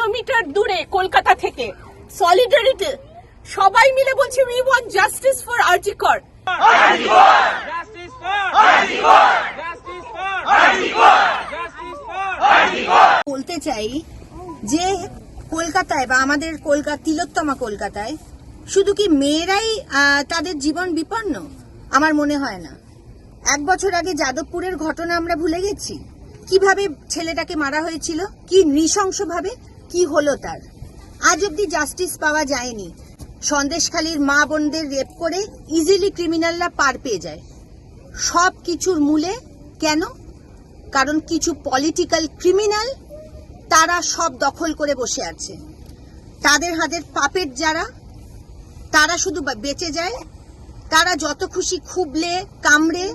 Kilometre দূরে কলকাতা থেকে। Solidarity সবাই মিলে বলছে we want justice for RG Kar বলতে চাই যে কলকাতায় বা আমাদের কলকাতা তিলোত্তমা কলকাতায় শুধু কি মেয়েরাই তাদের জীবন বিপন্ন? আমার মনে হয় না। এক বছর আগে যাদবপুরের ঘটনা আমরা ভুলে গেছি। কীভাবে ছেলেটাকে মারা হয়েছিল? কি নৃশংসভাবে? কি হলো তার? আজ অব্দি জাস্টিস পাওয়া যায়নি। সন্দেশখালীর মা বোনদের রেপ করে ইজিলি ক্রিমিনালরা পার পেয়ে যায়। সব কিছুর মূলে কেন? কারণ কিছু পলিটিক্যাল ক্রিমিনাল তারা সব দখল করে বসে আছে। তাদের হাতের পাপের যারা, তারা শুধু বেঁচে যায়। তারা যত খুশি খুবলে, কামড়ে,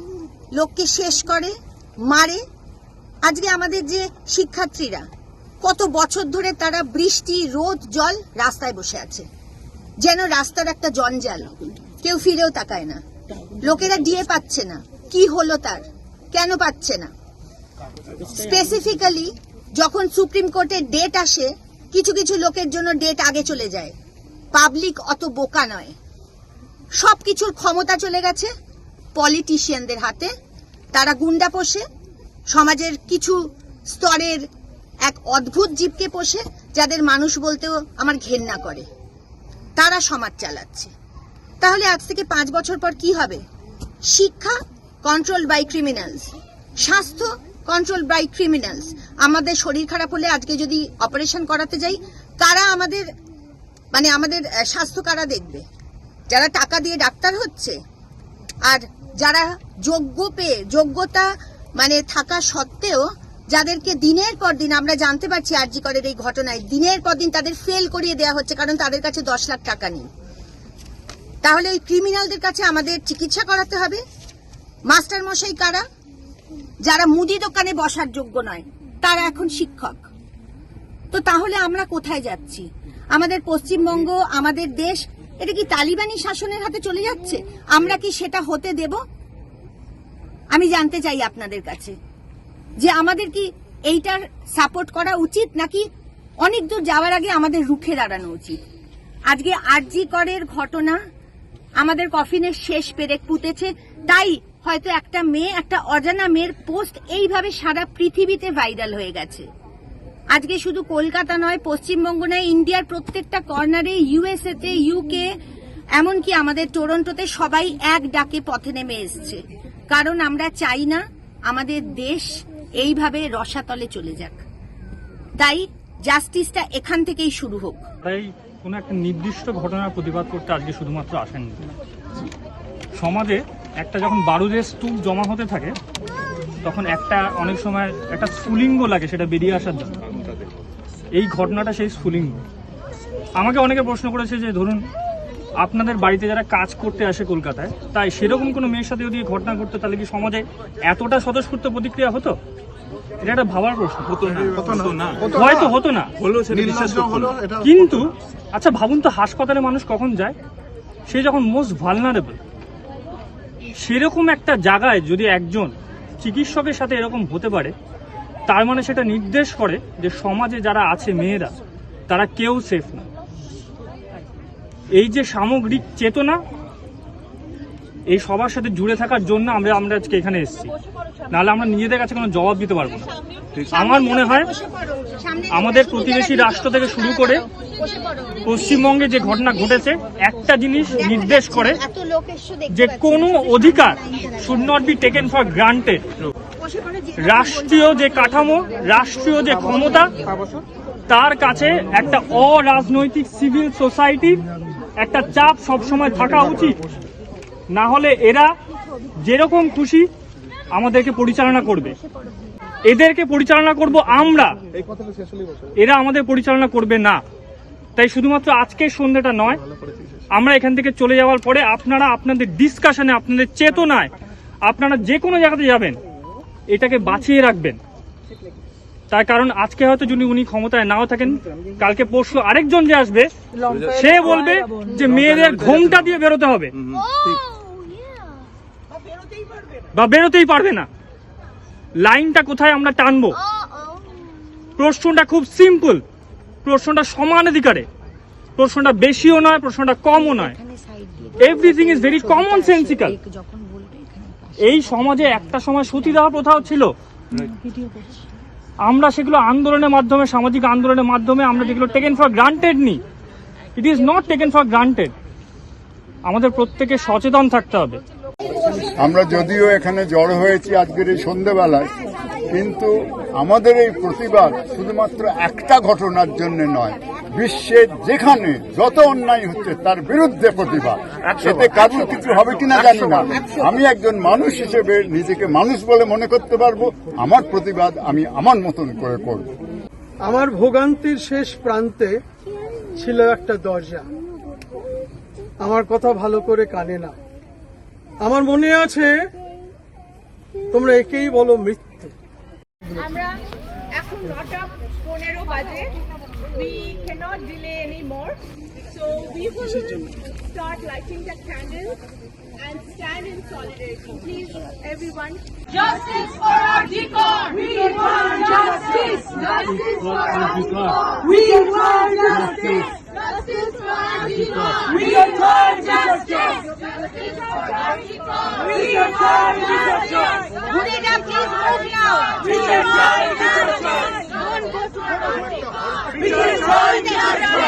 লোককে শেষ করে, মারে। আজকে আমাদের যে শিক্ষার্থীরা কত বছর ধরে তারা বৃষ্টি, রোদ, জল রাস্তায় বসে আছে। যেন রাস্তার একটা জঞ্জাল। কেউ ফিরেও তাকায় না। লোকেরা ডিএ পাচ্ছে না। কি হলো তার? কেন পাচ্ছে না? স্পেসিফিক্যালি যখন সুপ্রিম কোর্টের ডেট আসে, কিছু কিছু লোকের জন্য ডেট আগে চলে যায়। পাবলিক অত বোকা নয়। সব কিছুর ক্ষমতা চলে গেছে পলিটিশিয়ানদের হাতে। তারা গুন্ডা পোষে। সমাজের কিছু স্তরের এক অদ্ভুত জীবকে পোষে, যাদের মানুষ বলতেও আমার ঘেন্না করে। তারা সমাজ চালাচ্ছে। তাহলে আজ থেকে পাঁচ বছর পর কি হবে? শিক্ষা কন্ট্রোল বাই ক্রিমিনালস স্বাস্থ্য কন্ট্রোল বাই ক্রিমিনালস আমাদের শরীর খারাপ হলে আজকে যদি অপারেশন করাতে যাই কারা আমাদের মানে আমাদের স্বাস্থ্য কারা দেখবে? যারা টাকা দিয়ে ডাক্তার হচ্ছে। আর যারা যোগ্য পেয়ে, যোগ্যতা মানে থাকা সত্ত্বেও যাদেরকে দিনের পর দিন আমরা জানতে পারছি আরজি করের এই ঘটনায়, দিনের পর দিন তাদের ফেল করিয়ে দেওয়া হচ্ছে কারণ তাদের কাছে দশ লাখ টাকা নেই। তাহলে ওই ক্রিমিনালদের কাছে আমাদের চিকিৎসা করাতে হবে? মাস্টার মশাই কারা? যারা মুদি দোকানে বসার যোগ্য নয়, তারা এখন শিক্ষক। তো তাহলে আমরা কোথায় যাচ্ছি? আমাদের পশ্চিমবঙ্গ, আমাদের দেশ, এটা কি তালিবানি শাসনের হাতে চলে যাচ্ছে? আমরা কি সেটা হতে দেব? আমি জানতে চাই আপনাদের কাছে। যে আমাদের কি এইটার সাপোর্ট করা উচিত নাকি অনেক দূর যাওয়ার আগে আমাদের রুখে দাঁড়ানো উচিত? আজকে আরজি করের ঘটনা আমাদের কফিনের শেষ পেরেক পুঁতেছে, তাই হয়তো একটা মেয়ে, একটা অজানা মেয়ের পোস্ট এইভাবে সারা পৃথিবীতে ভাইরাল হয়ে গেছে। আজকে শুধু কলকাতা নয়, পশ্চিমবঙ্গ নয় ইন্ডিয়ার প্রত্যেকটা কর্নারে ইউএসএ তে ইউকে এমনকি আমাদের টরন্টোতে সবাই এক ডাকে পথে নেমে এসছে। কারণ আমরা চাই না আমাদের দেশ এইভাবে রসাতলে চলে যাক। তাই জাস্টিসটা এখান থেকেই শুরু হোক। তাই কোনো একটা নির্দিষ্ট ঘটনার প্রতিবাদ করতে আজকে শুধুমাত্র আসেননি। সমাজে একটা যখন বারুদের স্তূপ জমা হতে থাকে, তখন একটা অনেক সময় একটা স্ফুলিঙ্গ লাগে সেটা বেরিয়ে আসার জন্য। এই ঘটনাটা সেই স্ফুলিঙ্গ। আমাকে অনেকে প্রশ্ন করেছে যে, ধরুন, আপনাদের বাড়িতে যারা কাজ করতে আসে কলকাতায়, তাই সেরকম কোনো মেয়ের সাথে যদি ঘটনা ঘটতো, তাহলে কি সমাজে এতটা স্বতঃস্ফূর্ত প্রতিক্রিয়া হতো? এটা একটা ভাবার প্রশ্ন। হতো না। হতো না। হয়তো হতো না। হলো সেটা বিশ্বাস কিন্তু আচ্ছা ভাবুন তো হাসপাতালে মানুষ কখন যায়? সে যখন মোস্ট ভালনারেবল সেরকম একটা জায়গায় যদি একজন চিকিৎসকের সাথে এরকম হতে পারে তার মানে সেটা নির্দেশ করে যে সমাজে যারা আছে মেয়েরা তারা কেউ সেফ না। এই যে সামগ্রিক চেতনা এই সবার সাথে জুড়ে থাকার জন্য আমরা আমরা আজকে এখানে এসেছি। নাহলে আমরা নিজেদের কাছে কোনো জবাব দিতে পারব না। আমার মনে হয় আমাদের প্রতিবেশী রাষ্ট্র থেকে শুরু করে পশ্চিমবঙ্গে যে ঘটনা ঘটেছে একটা জিনিস নির্দেশ করে যে কোনো অধিকার should not be taken for granted রাষ্ট্রীয় যে কাঠামো রাষ্ট্রীয় যে ক্ষমতা তার কাছে একটা অরাজনৈতিক সিভিল সোসাইটির একটা চাপ সবসময় থাকা উচিত। না হলে এরা যেরকম খুশি আমাদেরকে পরিচালনা করবে। এদেরকে পরিচালনা করব আমরা। এরা আমাদের পরিচালনা করবে না। তাই শুধুমাত্র আজকের সন্ধ্যাটা নয়, আমরা এখান থেকে চলে যাওয়ার পরে আপনারা আপনাদের ডিসকাশনে আপনাদের চেতনায় আপনারা যে কোনো জায়গাতে যাবেন, এটাকে বাঁচিয়ে রাখবেন। তার কারণ আজকে হয়তো যদি উনি ক্ষমতায় নাও থাকেন, কালকে পরশু আরেকজন যে আসবে, সে বলবে যে মেয়েদের ঘোমটা দিয়ে বেরোতে হবে। বা বেরোতেই পারবে না। লাইনটা কোথায় আমরা টানবো? প্রশ্নটা খুব সিম্পল প্রশ্নটা সমান অধিকারে। প্রশ্নটা বেশিও নয়, প্রশ্নটা কমও নয়। Everything is very common sensical এই সমাজে একটা সময় সতীদাহ প্রথাও ছিল। আমরা সেগুলো আন্দোলনের মাধ্যমে, সামাজিক আন্দোলনের মাধ্যমে আমরা যেগুলো টেকেন ফর গ্রান্টেড নি it is not taken for granted আমাদের প্রত্যেকে সচেতন থাকতে হবে। আমরা যদিও এখানে জড়ো হয়েছি আজকের এই সন্ধ্যেবেলায় কিন্তু আমাদের এই প্রতিবাদ শুধুমাত্র একটা ঘটনার জন্য নয় বিশ্বের যেখানে যত অন্যায় হচ্ছে তার বিরুদ্ধে প্রতিবাদ। এতে কারোর কিছু হবে কিনা জানি না। আমি একজন মানুষ হিসেবে নিজেকে মানুষ বলে মনে করতে পারব আমার প্রতিবাদ আমি আমার মতন করে করব। আমার ভোগান্তির শেষ প্রান্তে ছিল একটা দরজা। আমার কথা ভালো করে কানে না। আমার মনে আছে তোমরা একেই বলো মৃত্যু আমরা এখন নটা পনেরো বাজে we cannot delay anymore so we will start lighting the candles and stand in solidarity please everyone justice for our decor we want justice justice for our decor we want justice Justice for our people. We adore justice. We adore justice. Freedom, please move now. We adore justice. We are trying to our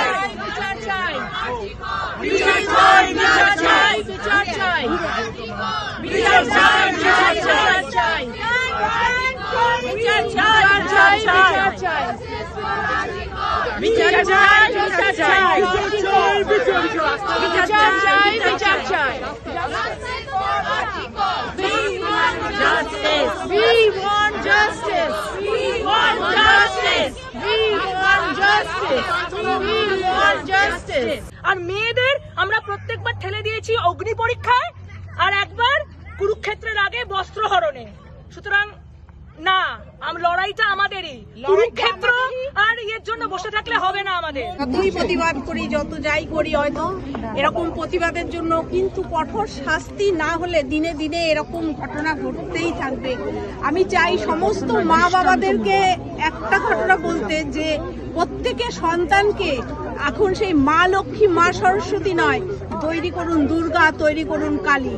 people. We to change. We adore justice. We adore justice. We adore justice. Want justice we want justice we want justice আর মেয়েদের আমরা প্রত্যেকবার ঠেলে দিয়েছি অগ্নি পরীক্ষায়, আর একবার কুরুক্ষেত্রের আগে বস্ত্র হরণে সুতরাং না লড়াইটা আমাদেরই। কুরুক্ষেত্র আর এর জন্য বসে থাকলে হবে না আমাদের। যতই প্রতিবাদ করি যত যাই করি হয়তো এরকম প্রতিবাদের জন্য কিন্তু কঠোর শাস্তি না হলে দিনে দিনে এরকম ঘটনা ঘটতেই থাকবে। আমি চাই সমস্ত মা বাবাদেরকে একটা ঘটনা বলতে যে প্রত্যেকের সন্তানকে এখন সেই মা লক্ষ্মী মা সরস্বতী নয় তৈরি করুন দুর্গা তৈরি করুন কালী।